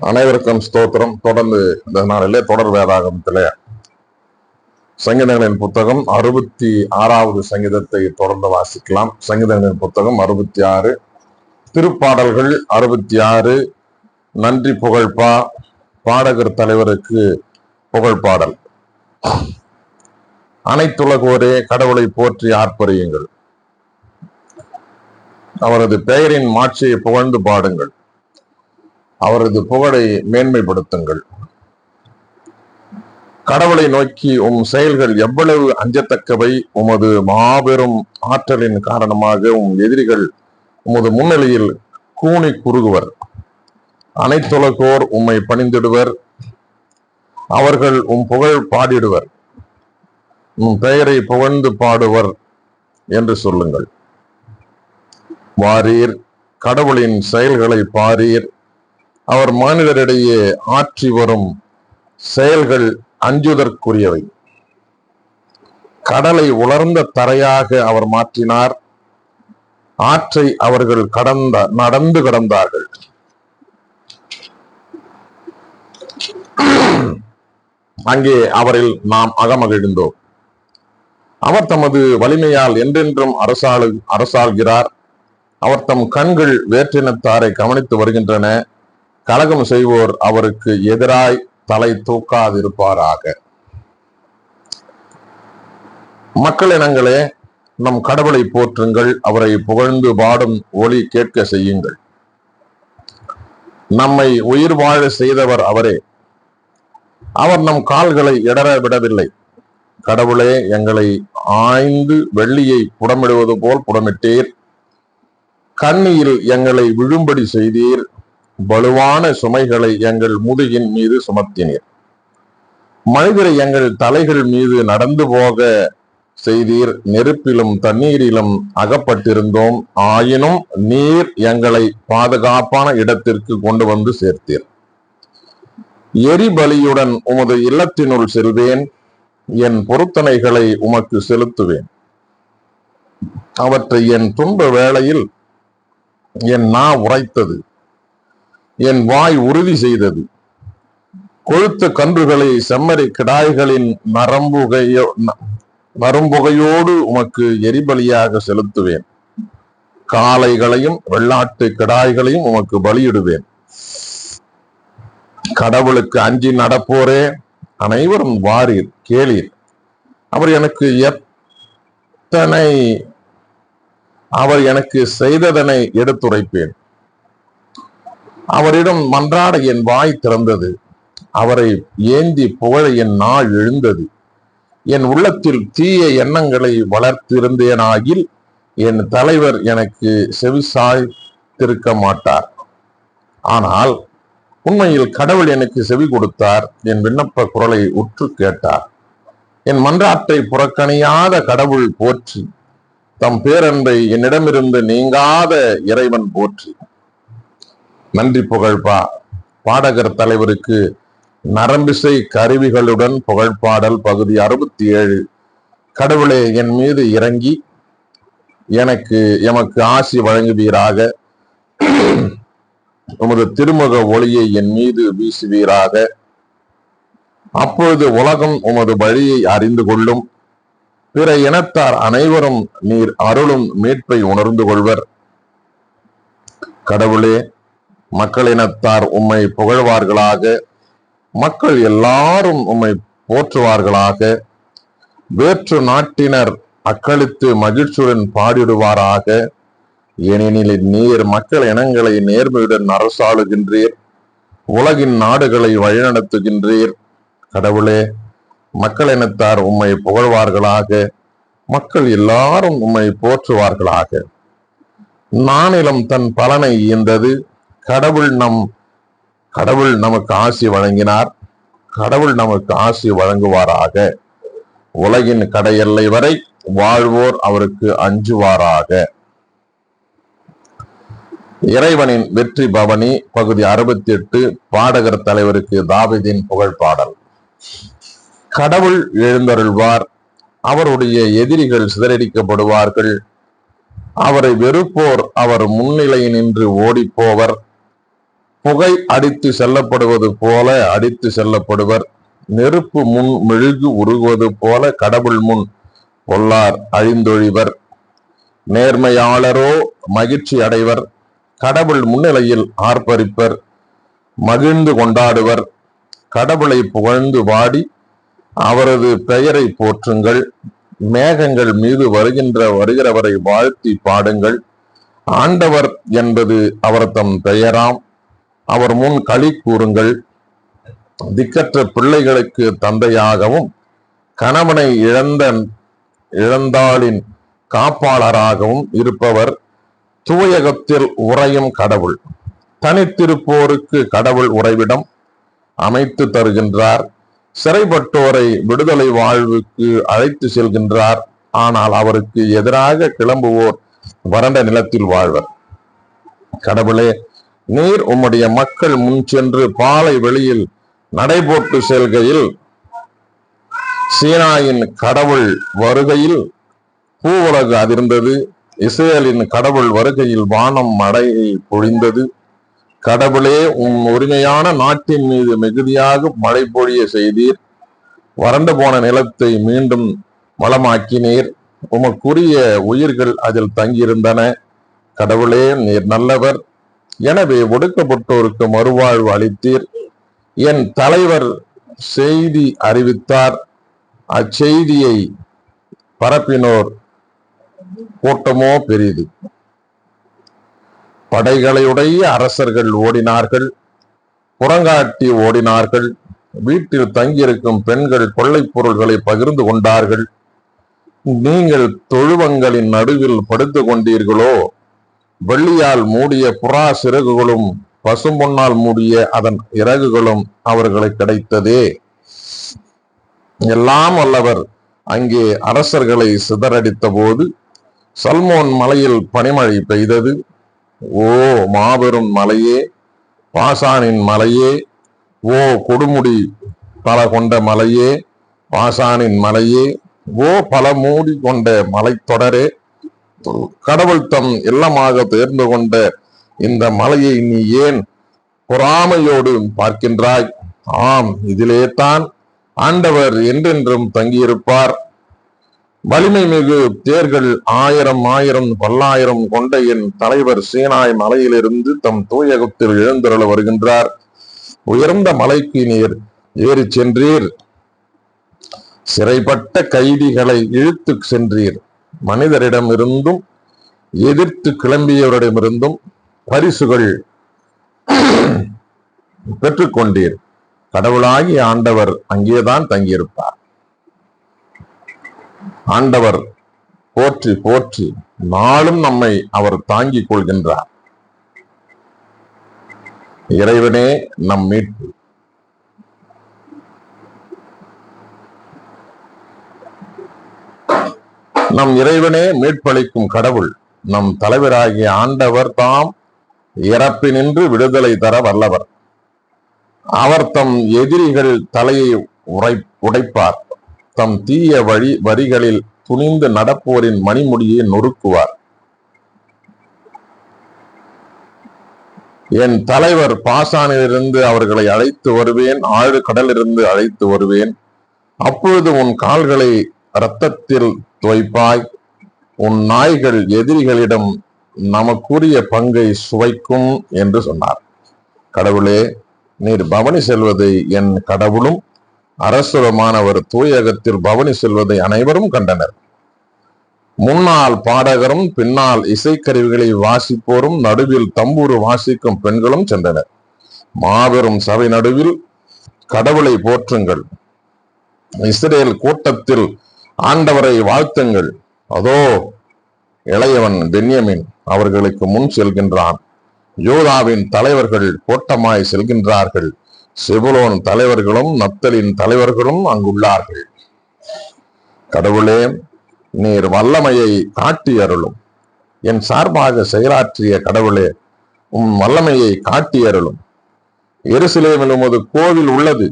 அனைவருக்கும் ஸ்தோத்திரம். தொடர்ந்து இந்த நாளிலே தொடர் வேதாகமத்திலே சங்கீதங்களின் புத்தகம் அறுபத்தி ஆறாவது சங்கீதத்தை தொடர்ந்து வாசிக்கலாம். சங்கீதங்களின் புத்தகம் அறுபத்தி ஆறு. திருப்பாடல்கள் அறுபத்தி ஆறு. நன்றி புகழ்பா. பாடகர் தலைவருக்கு புகழ் பாடல் அனைத்துலகோரே கடவுளை போற்றி ஆர்ப்பரியுங்கள். அவரது பெயரின் மாட்சியை புகழ்ந்து பாடுங்கள். அவரது புகழை மேன்மைப்படுத்துங்கள். கடவுளை நோக்கி உம் செயல்கள் எவ்வளவு அஞ்சத்தக்கவை? உமது மாபெரும் ஆற்றலின் காரணமாக உம் எதிரிகள் உமது முன்னிலையில் கூனி குறுகுவர். அனைத்துலகோர் உம்மை பணிந்திடுவர். அவர்கள் உம் புகழ் பாடிடுவர். உம் பெயரை புகழ்ந்து பாடுவர் என்று சொல்லுங்கள். வாரீர் கடவுளின் செயல்களை பாரீர். அவர் மாநிலரிடையே ஆற்றி வரும் செயல்கள் அஞ்சுதற்குரியவை. கடலை உலர்ந்த தரையாக அவர் மாற்றினார். ஆற்றை அவர்கள் கடந்த நடந்து கடந்தார்கள். அங்கே அவரில் நாம் அகமகிழ்ந்தோம். அவர் தமது வலிமையால் என்றென்றும் அரசாளு அரசாள்கிறார். அவர் தம் கண்கள் வேற்றினத்தாரை கவனித்து வருகின்றன. கலகம் செய்வோர் அவருக்கு எதிராய் தலை தூக்காதிருப்பாராக. மக்களினங்களே நம் கடவுளை போற்றுங்கள் அவரை புகழ்ந்து பாடும் ஒளி கேட்க செய்யுங்கள். நம்மை உயிர் வாழ செய்தவர் அவரே. அவர் நம் கால்களை இடர விடவில்லை. கடவுளே எங்களை ஆய்ந்து வெள்ளியை புடமிடுவது போல் புடமிட்டீர். கண்ணியில் எங்களை விழும்படி செய்தீர். வலுவான சுமைகளை எங்கள் முதுகின் மீது சுமத்தினீர். மனிதரை எங்கள் தலைகள் மீது நடந்து போக செய்தீர். நெருப்பிலும் தண்ணீரிலும் அகப்பட்டிருந்தோம். ஆயினும் நீர் எங்களை பாதுகாப்பான இடத்திற்கு கொண்டு வந்து சேர்த்தீர். எரிபலியுடன் உமது இல்லத்தினுள் செல்வேன். என் பொருத்தனைகளை உமக்கு செலுத்துவேன். அவற்றை என் துன்ப வேளையில் என் நா உரைத்தது. என் வாய் உறுதி செய்தது. கொழுத்த கன்றுகளை செம்மறி கிடாய்களின் நரம்புகையோ நரம்புகையோடு உமக்கு எரிபலியாக செலுத்துவேன். காளைகளையும் வெள்ளாட்டு கிடாய்களையும் உமக்கு பலியிடுவேன். கடவுளுக்கு அஞ்சி நடப்போரே அனைவரும் வாரீர் கேளீர். அவர் எனக்கு எத்தனை அவர் எனக்கு செய்ததனை எடுத்துரைப்பேன். அவரிடம் மன்றாட என் வாய் திறந்தது. அவரை ஏந்தி புகழ என் நாள் எழுந்தது. என் உள்ளத்தில் தீய எண்ணங்களை வளர்த்திருந்தேனாகில் என் தலைவர் எனக்கு செவிசாய்த்திருக்க மாட்டார். ஆனால் உண்மையில் கடவுள் எனக்கு செவி கொடுத்தார். என் விண்ணப்ப குரலை உற்று கேட்டார். என் மன்றாட்டை புறக்கணியாத கடவுள் போற்றி. தம் பேரன்பை என்னிடமிருந்து நீங்காத இறைவன் போற்றி. நன்றி புகழ்பா. பாடகர் தலைவருக்கு நரம்பிசை கருவிகளுடன் புகழ்பாடல் பகுதி அறுபத்தி ஏழு கடவுளே என் மீது இறங்கி எனக்கு எமக்கு ஆசி வழங்குவீராக. உமது திருமுக ஒளியை என் மீது வீசுவீராக. அப்பொழுது உலகம் உமது வழியை அறிந்து கொள்ளும். பிற இனத்தார் அனைவரும் நீர் அருளும் மீட்பை உணர்ந்து கொள்வர். கடவுளே மக்களினத்தார் உம்மை புகழ்வார்களாக. மக்கள் எல்லாரும் உம்மை போற்றுவார்களாக. வேற்று நாட்டினர் அக்களித்து மகிழ்ச்சியுடன் பாடிடுவாராக. ஏனெனில் நீர் மக்கள் இனங்களை நேர்மையுடன் அரசாளுகின்றீர். உலகின் நாடுகளை வழிநடத்துகின்றீர். கடவுளே மக்கள் இனத்தார் உம்மை புகழ்வார்களாக. மக்கள் எல்லாரும் உம்மை போற்றுவார்களாக. நானிலம் தன் பலனை ஈந்தது கடவுள் நம் கடவுள் நமக்கு ஆசி வழங்கினார். கடவுள் நமக்கு ஆசி வழங்குவாராக. உலகின் கடையெல்லை வரை வாழ்வோர் அவருக்கு அஞ்சுவாராக. இறைவனின் வெற்றி பவனி பகுதி அறுபத்தி எட்டு பாடகர் தலைவருக்கு தாவிதின் புகழ் பாடல். கடவுள் எழுந்தருள்வார் அவருடைய எதிரிகள் சிதறடிக்கப்படுவார்கள். அவரை வெறுப்போர் அவர் முன்னிலை நின்று ஓடிப்போவர். புகை அடித்து செல்லப்படுவது போல அடித்து செல்லப்படுவர். நெருப்பு முன் மெழுகு உருகுவது போல கடவுள் முன் பொல்லார் அழிந்தொழிவர். நேர்மையாளரோ மகிழ்ச்சி அடைவர். கடவுள் முன்னிலையில் ஆர்ப்பரிப்பர். மகிழ்ந்து கொண்டாடுவர். கடவுளை புகழ்ந்து பாடி அவரது பெயரை போற்றுங்கள். மேகங்கள் மீது வருகின்ற வருகிறவரை வாழ்த்தி பாடுங்கள். ஆண்டவர் என்பது அவர் தம் பெயராம். அவர் முன் களி கூறுங்கள். திக்கற்ற பிள்ளைகளுக்கு தந்தையாகவும் கணவனை இழந்த இழந்தாளின் காப்பாளராகவும் இருப்பவர் தூயகத்தில் உறையும் கடவுள். தனித்திருப்போருக்கு கடவுள் உறைவிடம் அமைத்து தருகின்றார். சிறைப்பட்டோரை விடுதலை வாழ்வுக்கு அழைத்து செல்கின்றார். ஆனால் அவருக்கு எதிராக கிளம்புவோர் வறண்ட நிலத்தில் வாழ்வர். கடவுளே நீர் உம்முடைய மக்கள் முன் சென்று பாலை வெளியில் நடைபோட்டு செல்கையில் சீனாயின் கடவுள் வருகையில் பூவுலகு அதிர்ந்தது. இஸ்ரேலின் கடவுள் வருகையில் வானம் மடையை பொழிந்தது. கடவுளே உம் உரிமையான நாட்டின் மீது மிகுதியாக மழை பொழிய செய்தீர். வறண்டு போன நிலத்தை மீண்டும் வளமாக்கினீர். உமக்குரிய உயிர்கள் அதில் தங்கியிருந்தன. கடவுளே நீர் நல்லவர். எனவே ஒடுக்கப்பட்டோருக்கு மறுவாழ்வு அளித்தீர். என் தலைவர் செய்தி அறிவித்தார். அச்செய்தியை பரப்பினோர் கூட்டமோ பெரிது படைகளையுடைய அரசர்கள் ஓடினார்கள். புறங்காட்டி ஓடினார்கள். வீட்டில் தங்கியிருக்கும் பெண்கள் கொள்ளைப் பொருள்களை பகிர்ந்து கொண்டார்கள். நீங்கள் தொழுவங்களின் நடுவில் படுத்து கொண்டீர்களோ? வெள்ளியால் மூடிய புறா சிறகுகளும் பசும்பொன்னால் மூடிய அதன் இறகுகளும் அவர்களை கிடைத்ததே. எல்லாம் வல்லவர். அங்கே அரசர்களை சிதறடித்த போது சல்மோன் மலையில் பனிமழை பெய்தது. ஓ மாபெரும் மலையே பாசானின் மலையே ஓ கொடுமுடி பல கொண்ட மலையே பாசானின் மலையே ஓ பல மூடி கொண்ட மலைத்தொடரே. கடவுள் தம் இல்லமாக தேர்ந்து கொண்ட இந்த மலையை நீ ஏன் பொறாமையோடு பார்க்கின்றாய்? ஆம் இதிலே தான் ஆண்டவர் என்றென்றும் தங்கியிருப்பார். வலிமை மிகு தேர்கள் ஆயிரம் ஆயிரம் பல்லாயிரம் கொண்ட என் தலைவர் சீனாய் மலையிலிருந்து தம் தூயகத்தில் எழுந்தருள வருகின்றார். உயர்ந்த மலைக்கு நீர் ஏறி சென்றீர். சிறைப்பட்ட கைதிகளை இழுத்து சென்றீர். மனிதரிடமிருந்தும் எதிர்த்து கிளம்பியவரிடமிருந்தும் பரிசுகள் பெற்றுக்கொண்டீர். கடவுளாகிய ஆண்டவர் அங்கேதான் தங்கியிருப்பார். ஆண்டவர் போற்றி போற்றி நாளும் நம்மை அவர் தாங்கிக் கொள்கின்றார். இறைவனே நம் மீட்பு. நம் இறைவனே மீட்பளிக்கும் கடவுள் நம் தலைவராகிய ஆண்டவர் தாம் இறப்பினின்று விடுதலை தர வல்லவர். அவர் தம் எதிரிகள் தலையை உரை உடைப்பார். தம் தீய வழி வரிகளில் துணிந்து நடப்போரின் மணிமுடியை நொறுக்குவார். என் தலைவர் பாசானிலிருந்து அவர்களை அழைத்து வருவேன் ஆழ் கடலிலிருந்து அழைத்து வருவேன். அப்பொழுது உன் கால்களை இரத்தத்தில் துவைப்பாய். உன் நாய்கள் எதிரிகளிடம் நமக்குரிய பங்கை சுவைக்கும் என்று சொன்னார். கடவுளே நீர் பவனி செல்வதை என் கடவுளும் அரசுரமானவர் தூயகத்தில் பவனி செல்வதை அனைவரும் கண்டனர். முன்னால் பாடகரும் பின்னால் இசைக்கருவிகளை வாசிப்போரும் நடுவில் தம்பூரு வாசிக்கும் பெண்களும் சென்றனர். மாபெரும் சபை நடுவில் கடவுளை போற்றுங்கள். இஸ்ரேல் கூட்டத்தில் ஆண்டவரை வாழ்த்துங்கள். அதோ இளையவன் பென்யமின் அவர்களுக்கு முன் செல்கின்றான். யோதாவின் தலைவர்கள் கோட்டமாய் செல்கின்றார்கள். செபுலோன் தலைவர்களும் நத்தலின் தலைவர்களும் அங்குள்ளார்கள். கடவுளே நீர் வல்லமையை காட்டி அருளும். என் சார்பாக செயலாற்றிய கடவுளே உம் வல்லமையை காட்டி அருளும். எருசலேமில் உமது கோவில் உள்ளது.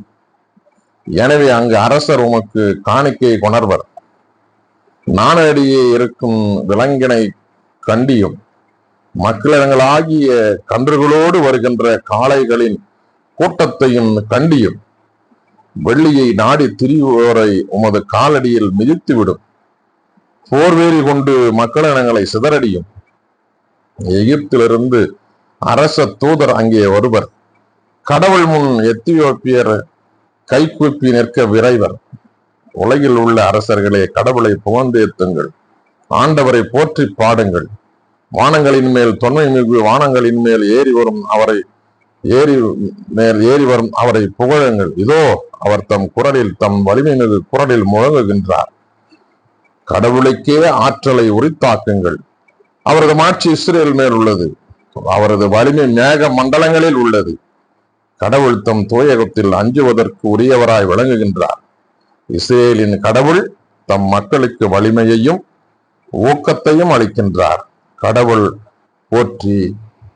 எனவே அங்கு அரசர் உமக்கு காணிக்கை கொணர்வர். நானடியே இருக்கும் விலங்கினை கண்டியும் மக்களிடங்களாகிய கன்றுகளோடு வருகின்ற காளைகளின் கூட்டத்தையும் கண்டியும். வெள்ளியை நாடி திரிவோரை உமது காலடியில் மிதித்துவிடும். போர்வேறி கொண்டு மக்களினங்களை சிதறடியும். எகிப்திலிருந்து அரச தூதர் அங்கே வருவர் கடவுள் முன் எத்தியோப்பியர் கைகூப்பி நிற்க விரைவர். உலகில் உள்ள அரசர்களே கடவுளை புகழ்ந்தேத்துங்கள் ஆண்டவரை போற்றி பாடுங்கள். வானங்களின் மேல் தொன்மை மிகு வானங்களின் மேல் ஏறி வரும் அவரை ஏறி மேல் ஏறி வரும் அவரை புகழுங்கள். இதோ அவர் தம் குரலில் தம் வலிமை மிகு குரலில் முழங்குகின்றார். கடவுளுக்கே ஆற்றலை உரித்தாக்குங்கள். அவரது மாட்சி இஸ்ரேல் மேல் உள்ளது. அவரது வலிமை மேக மண்டலங்களில் உள்ளது. கடவுள் தம் தூயகத்தில் அஞ்சுவதற்கு உரியவராய் விளங்குகின்றார். இஸ்ரேலின் கடவுள் தம் மக்களுக்கு வலிமையையும் ஊக்கத்தையும் அளிக்கின்றார். கடவுள் போற்றி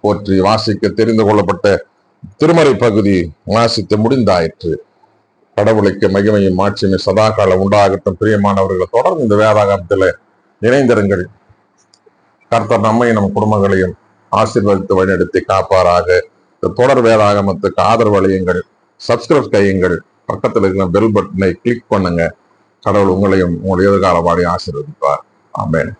போற்றி வாசிக்க தெரிந்து கொள்ளப்பட்ட திருமறை பகுதி வாசித்து முடிந்தாயிற்று. கடவுளுக்கு மகிமையும் மாட்சியுமே சதாகாலம் உண்டாகட்டும். பிரியமானவர்களை தொடர்ந்து இந்த வேதாகமத்தில் இணைந்திருங்கள். கர்த்தர் நம்மை நம் குடும்பங்களையும் ஆசீர்வதித்து வழிநடத்தி காப்பாராக. தொடர் வேதாகமத்துக்கு ஆதரவு அளியுங்கள். சப்ஸ்கிரைப் கையுங்கள் பக்கத்தில் இருக்கிற பெல் பட்டனை கிளிக் பண்ணுங்க. கடவுள் உங்களையும் உங்களுடைய எதிர்கால வாடி ஆசீர்வதிப்பார். ஆமேன்.